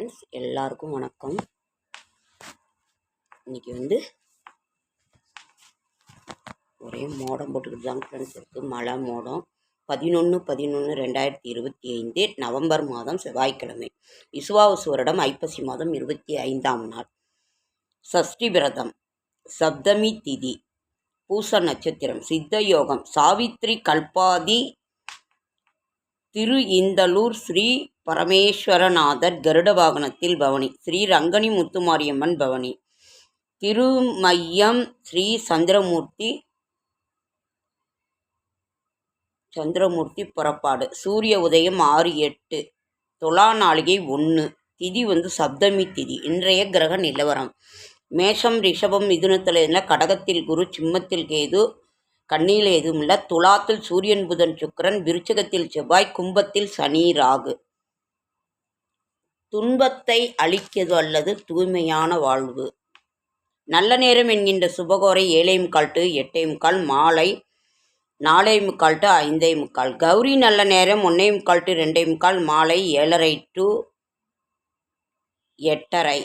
Friends எல்லாருக்கும் வணக்கம். இன்னைக்கு வந்து ஒரே மோடம் போட்டுக்கிட்டு தாங்க ஃப்ரெண்ட்ஸ் இருக்குது மழை மோடம். பதினொன்று பதினொன்று ரெண்டாயிரத்தி இருபத்தி ஐந்து நவம்பர் மாதம் செவ்வாய்க்கிழமை. விசுவாவசு வருடம் ஐப்பசி மாதம் இருபத்தி ஐந்தாம் நாள். சஷ்டி விரதம் சப்தமி திதி பூச நட்சத்திரம் சித்த யோகம் சாவித்ரி கல்பாதி திரு இந்தலூர் ஸ்ரீ பரமேஸ்வரநாதர் கருட வாகனத்தில் பவனி ஸ்ரீ ரங்கனி முத்துமாரியம்மன் பவனி. திருமையம் ஸ்ரீ சந்திரமூர்த்தி சந்திரமூர்த்தி புறப்பாடு. சூரிய உதயம் ஆறு எட்டு துலா நாளிகை ஒன்று திதி வந்து சப்தமி திதி இன்றைய கிரக நிலவரம். மேஷம் ரிஷபம் மிதுனத்தில் இருந்தால் கடகத்தில் குரு சிம்மத்தில் கேது கண்ணியில் எதுவும் இல்லை. துலாத்தில் சூரியன் புதன் சுக்கரன் விருச்சகத்தில் செவ்வாய் கும்பத்தில் சனி ராகு. துன்பத்தை அழிக்கிறது அல்லது தூய்மையான வாழ்வு. நல்ல நேரம் என்கின்ற சுபகோரை ஏழை முக்கால் டு எட்டே முக்கால் மாலை நாலே முக்கால் டு ஐந்தே முக்கால். கௌரி நல்ல நேரம் ஒன்னே முக்கால் டு ரெண்டே முக்கால் மாலை ஏழரை டு எட்டரை.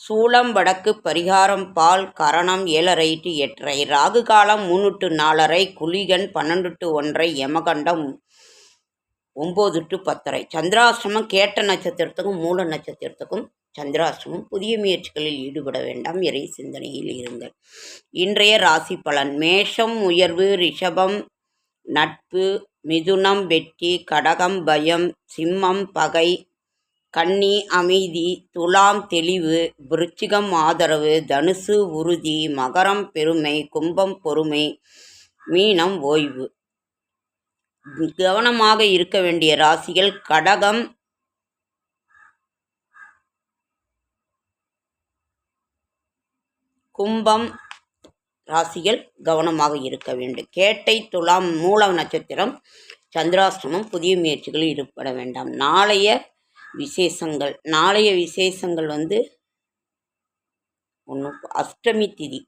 சூளம் வடக்கு பரிகாரம் பால் கரணம் ஏழரை டு எட்டரை. ராகு காலம் மூணு டு நாலரை குளிகன் பன்னெண்டு டு ஒன்றரை யமகண்டம் ஒம்பது டு பத்தரை. சந்திராசிரமம் கேட்ட நட்சத்திரத்துக்கும் மூல நட்சத்திரத்துக்கும் சந்திராசிரமம் புதிய முயற்சிகளில் ஈடுபட வேண்டாம். இறை சிந்தனையில் இருங்கள். இன்றைய ராசி பலன். மேஷம் உயர்வு ரிஷபம் நட்பு மிதுனம் வெற்றி கடகம் பயம் சிம்மம் பகை கன்னி அமைதி துலாம் தெளிவு விருச்சிகம் ஆதரவு தனுசு உறுதி மகரம் பெருமை கும்பம் பொறுமை மீனம் ஓய்வு. கவனமாக இருக்க வேண்டிய ராசிகள் கடகம். கும்பம் ராசிகள் கவனமாக இருக்க வேண்டும். கேட்டை துலாம் மூலம் நட்சத்திரம் சந்திராஷ்டமம் புதிய முயற்சிகளில் ஈடுபட வேண்டாம். நாளைய விசேஷங்கள் நாளைய விசேஷங்கள் வந்து ஒன்று அஷ்டமி திதி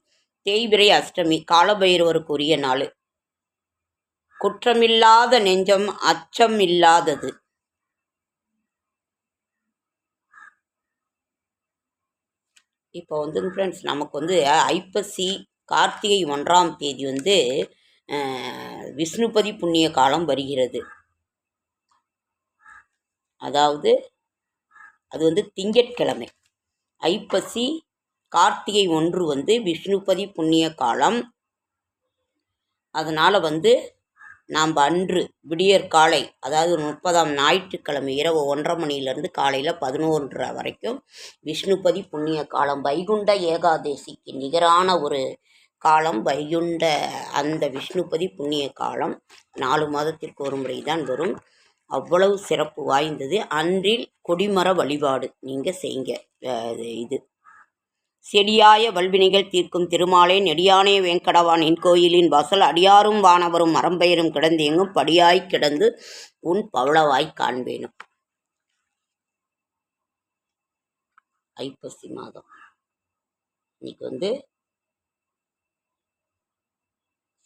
தேய்பிரை அஷ்டமி காலபைரவருக்குரிய நாள். குற்றமில்லாத நெஞ்சம் அச்சம் இல்லாதது. இப்போ வந்து ஃப்ரெண்ட்ஸ் நமக்கு வந்து ஐப்பசி கார்த்திகை ஒன்றாம் தேதி வந்து விஷ்ணுபதி புண்ணிய காலம் வருகிறது. அதாவது அது வந்து திங்கட்கிழமை. ஐப்பசி கார்த்திகை ஒன்று வந்து விஷ்ணுபதி புண்ணிய காலம். அதனால் வந்து நாம் அன்று விடியற் காலை அதாவது முப்பதாம் ஞாயிற்றுக்கிழமை இரவு ஒன்றரை மணியிலேருந்து காலையில் பதினோன்றரை வரைக்கும் விஷ்ணுபதி புண்ணிய காலம் வைகுண்ட ஏகாதேசிக்கு நிகரான ஒரு காலம் வைகுண்ட அந்த விஷ்ணுபதி புண்ணிய காலம். நாலு மாதத்திற்கு ஒரு முறை தான் வரும். அவ்வளவு சிறப்பு வாய்ந்தது. அன்றில் கொடிமர வழிபாடு நீங்கள் செய்யுங்க இது இது. செடியாய வல்வினைகள் தீர்க்கும் திருமாலே நெடியானே வேங்கடவானின் கோயிலின் வாசல் அடியாரும் வானவரும் மரம்பெயரும் கிடந்து எங்கும் படியாய் கிடந்து உன் பவளவாய் காண்பேனும். ஐப்பசி மாதம். இன்னைக்கு வந்து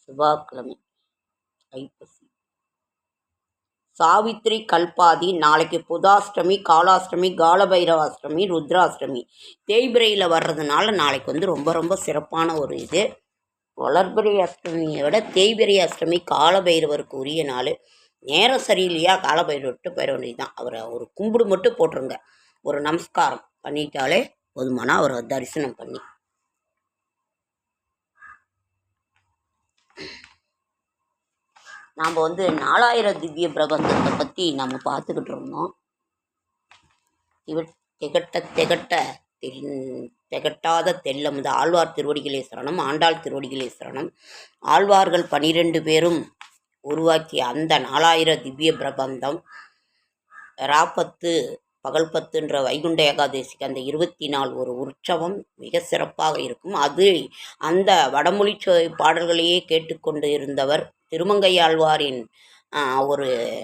செவ்வாய்க்கிழமை. ஐப்பசி. சாவித்ரி கல்பாதி நாளைக்கு புதாஷ்டமி காலாஷ்டமி காலபைரவாஷ்டமி ருத்ராஷ்டமி. தேய்பிரையில் வர்றதுனால நாளைக்கு வந்து ரொம்ப ரொம்ப சிறப்பான ஒரு இது. வளர்பிறை அஷ்டமியை விட தேய்பிரை அஷ்டமி காலபைரவருக்கு உரிய நாள். நேரம் சரியில்லையா? காலபைரவர்கிட்ட போயிட வேண்டியதுதான். அவரை ஒரு கும்பிடு மட்டும் போட்டுருங்க. ஒரு நமஸ்காரம் பண்ணிட்டாலே போதுமானா அவரை தரிசனம் பண்ணி. நாம் வந்து நாலாயிரம் திவ்ய பிரபந்தத்தை பற்றி நம்ம பார்த்துக்கிட்டு இருந்தோம். இவ திகட்ட திகட்ட தென்- திகட்டாத தெல்லமுது ஆழ்வார் திருவடிகளே சரணம் ஆண்டாள் திருவடிகளே சரணம். ஆழ்வார்கள் பனிரெண்டு பேரும் உருவாக்கிய அந்த நாலாயிரம் திவ்ய பிரபந்தம் ராப்பத்து பகல் பத்துன்ற வைகுண்ட ஏகாதசிக்கு அந்த இருபத்தி நாலு ஒரு உற்சவம் மிக சிறப்பாக இருக்கும். அது அந்த வடமொழி பாடல்களையே கேட்டுக்கொண்டு இருந்தவர் திருமங்கையாழ்வாரின் ஒரு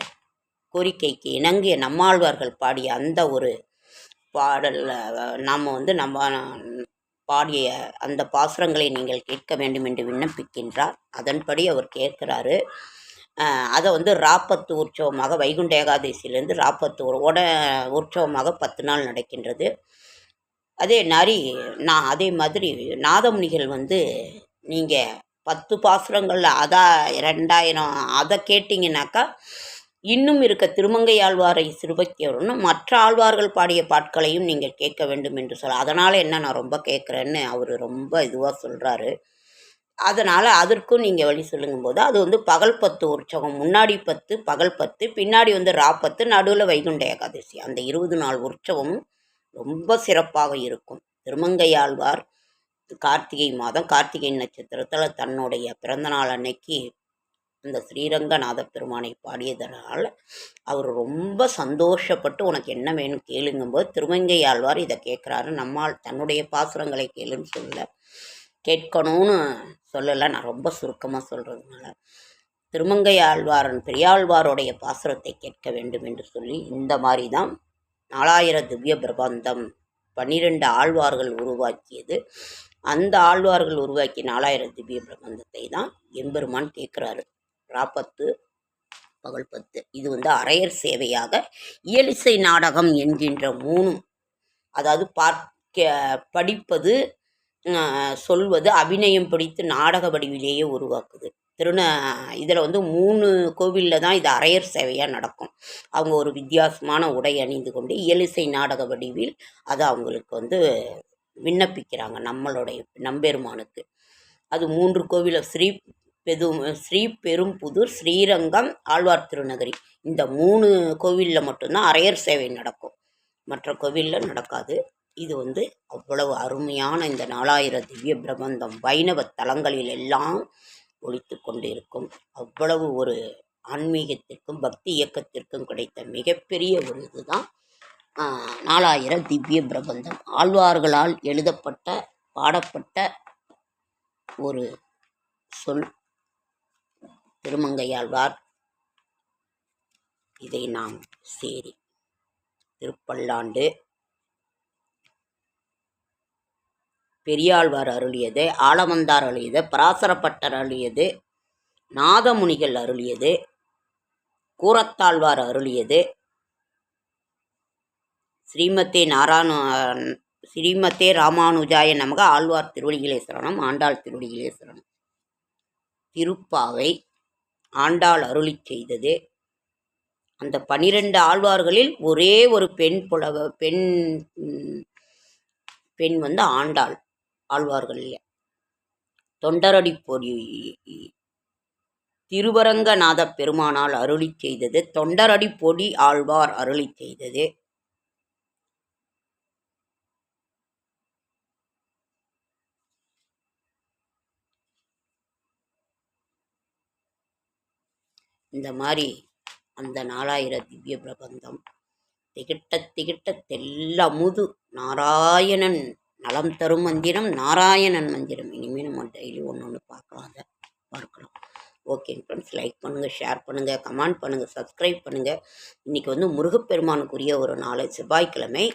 கோரிக்கைக்கு இணங்கிய நம்மாழ்வார்கள் பாடிய அந்த ஒரு பாடலில் நாம் வந்து நம்ம பாடிய அந்த பாசுரங்களை நீங்கள் கேட்க வேண்டும் என்று விண்ணப்பிக்கின்றார். அதன்படி அவர் கேட்கிறாரு. அதை வந்து ராப்பத்து உற்சவமாக வைகுண்ட ஏகாதசியிலேருந்து ராப்பத்து உ- உட உற்சவமாக பத்து நாள் நடக்கின்றது. அதே நரி நான் அதே மாதிரி நாதமுனிகள் வந்து நீங்கள் பத்து பாசுரங்களில் அதான் ரெண்டாயிரம் அதை கேட்டிங்கனாக்கா இன்னும் இருக்க திருமங்கை ஆழ்வாரை சிறுபக்கியவர்னு மற்ற ஆழ்வார்கள் பாடிய பாட்களையும் நீங்கள் கேட்க வேண்டும் என்று சொல்ல அதனால் என்ன நான் ரொம்ப கேட்குறேன்னு அவர் ரொம்ப இதுவாக சொல்கிறாரு அதனால் அதற்கும் நீங்கள் வழி சொல்லுங்கும்போது அது வந்து பகல் பத்து உற்சவம் முன்னாடி பத்து பகல் பத்து பின்னாடி வந்து ராப்பத்து நடுவில் வைகுண்ட ஏகாதசி. அந்த இருபது நாள் உற்சவமும் ரொம்ப சிறப்பாக இருக்கும். திருமங்கையாழ்வார் கார்த்திகை மாதம் கார்த்திகை நட்சத்திரத்தில் தன்னுடைய பிறந்தநாள் அன்னைக்கு அந்த ஸ்ரீரங்கநாத பெருமானை பாடியதனால் அவர் ரொம்ப சந்தோஷப்பட்டு உனக்கு என்ன வேணும் கேளுங்கும்போது திருமங்கை ஆழ்வார் இதை கேட்குறாரு. நம்மால் தன்னுடைய பாசுரங்களை கேளுன்னு சொல்ல கேட்கணும்னு சொல்லலை. நான் ரொம்ப சுருக்கமாக சொல்கிறதுனால திருமங்கை ஆழ்வாரன் பெரியாழ்வாருடைய பாசுரத்தை கேட்க வேண்டும் என்று சொல்லி இந்த மாதிரி தான் நாலாயிர திவ்ய பிரபந்தம் பன்னிரெண்டு ஆழ்வார்கள் உருவாக்கியது. அந்த ஆழ்வார்கள் உருவாக்கிய நாலாயிரம் திவ்ய பிரபந்தத்தை தான் எம்பெருமான் கேட்குறாரு. ராப்பத்து பகல் பத்து இது வந்து அரையர் சேவையாக இயலிசை நாடகம் என்கின்ற மூணும் அதாவது பார்க்க படிப்பது சொல்வது அபிநயம் பிடித்து நாடக வடிவிலேயே உருவாக்குது. திருந இதில் வந்து மூணு கோவிலில் தான் இது அரையர் சேவையாக நடக்கும். அவங்க ஒரு வித்தியாசமான உடை அணிந்து கொண்டு இயலிசை நாடக வடிவில் அது அவங்களுக்கு வந்து விண்ணப்பிக்கிறாங்க நம்மளுடைய நம்பெருமானுக்கு. அது மூன்று கோவில ஸ்ரீ பெது ஸ்ரீ பெரும்புதூர் ஸ்ரீரங்கம் ஆழ்வார் திருநகரி. இந்த மூணு கோவிலில் மட்டும்தான் அரையர் சேவை நடக்கும். மற்ற கோவிலில் நடக்காது. இது வந்து அவ்வளவு அருமையான இந்த நாலாயிரம் திவ்ய பிரபந்தம். வைணவ தலங்களில் எல்லாம் ஒழித்து கொண்டிருக்கும். அவ்வளவு ஒரு ஆன்மீகத்திற்கும் பக்தி இயக்கத்திற்கும் கிடைத்த மிகப்பெரிய ஒரு இதுதான் நாலாயிரம் திவ்ய பிரபந்தம். ஆழ்வார்களால் எழுதப்பட்ட பாடப்பட்ட ஒரு சொல் திருமங்கையாழ்வார். இதை நாம் சேரி. திருப்பல்லாண்டு. பெரியாழ்வார் அருளியது ஆலவந்தார் அருளியது பராசரப்பட்டர் அருளியது நாதமுனிகள் அருளியது கூரத்தாழ்வார் அருளியது ஸ்ரீமதே நாராயண ஸ்ரீமதே ராமானுஜாய நமக. ஆழ்வார் திருவடிகளே சரணம். ஆண்டாள் திருவடிகளே சரணம். திருப்பாவை ஆண்டாள் அருளி செய்தது. அந்த பனிரெண்டு ஆழ்வார்களில் ஒரே ஒரு பெண் புலவ பெண் பெண் வந்து ஆண்டாள் ஆழ்வார்களில். தொண்டரடி பொறி திருவரங்கநாத பெருமானால் அருளி செய்தது. தொண்டரடி பொடி ஆழ்வார் அருளி செய்தது. இந்த மாதிரி அந்த நாலாயிர திவ்ய பிரபந்தம். திகிட்ட திகிட்ட தெல்லமுது. நாராயணன் நலம் தரும் மந்திரம் நாராயணன் மந்திரம். இனிமேல் நம்ம டெய்லி ஒன்று ஒன்று பார்க்கலாம் அதை பார்க்கலாம். ஓகே ஃப்ரெண்ட்ஸ் லைக் பண்ணுங்கள் ஷேர் பண்ணுங்கள் கமெண்ட் பண்ணுங்கள் சப்ஸ்கிரைப் பண்ணுங்கள் இன்றைக்கி வந்து முருகப்பெருமானுக்குரிய ஒரு நாளை செவ்வாய்க்கிழமை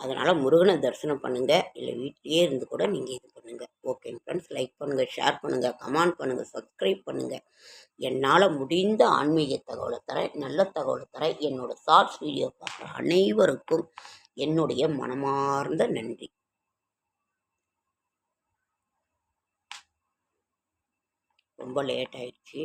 அதனால் முருகனை தரிசனம் பண்ணுங்கள் இல்லை வீட்டிலேயே இருந்து கூட நீங்கள் இது பண்ணுங்கள் ஓகே ஃப்ரெண்ட்ஸ் லைக் பண்ணுங்கள் ஷேர் பண்ணுங்கள் கமெண்ட் பண்ணுங்கள் சப்ஸ்கிரைப் பண்ணுங்கள் என்னால் முடிந்த ஆன்மீக தகவலை தரேன் நல்ல தகவலை தரேன் என்னோட ஷார்ட்ஸ் வீடியோ பார்க்குற அனைவருக்கும் என்னுடைய மனமார்ந்த நன்றி. ரொம்ப லேட் ஆயிடுச்சு.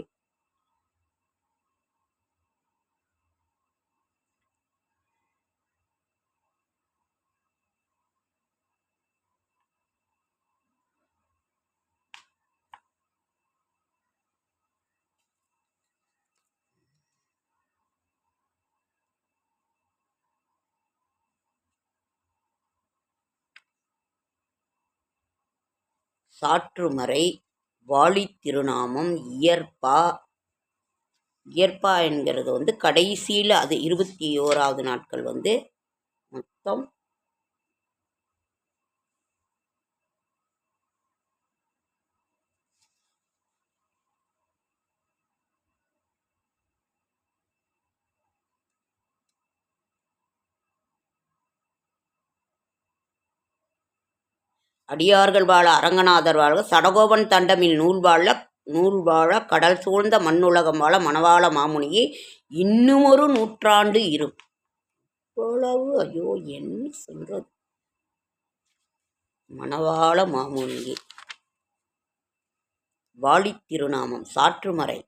சாற்றுமறை வாழித் திருநாமம் இயற்பா. இயற்பா என்கிறது வந்து கடைசியில் அது இருபத்தி ஓராவது நாட்கள் வந்து மொத்தம் அடியார்கள் வாழ அரங்கநாதர் வாழ்க. சடகோபன் தண்டமில் நூல் வாழ நூல் வாழ கடல் சூழ்ந்த மண்ணுலகம் வாழ மணவாள மாமுனியே இன்னும் ஒரு நூற்றாண்டு இரு இவ்வளவு ஐயோ என்ன சொல்றது? மணவாள மாமுனியே. வாழித் திருநாமம் சாற்றுமறை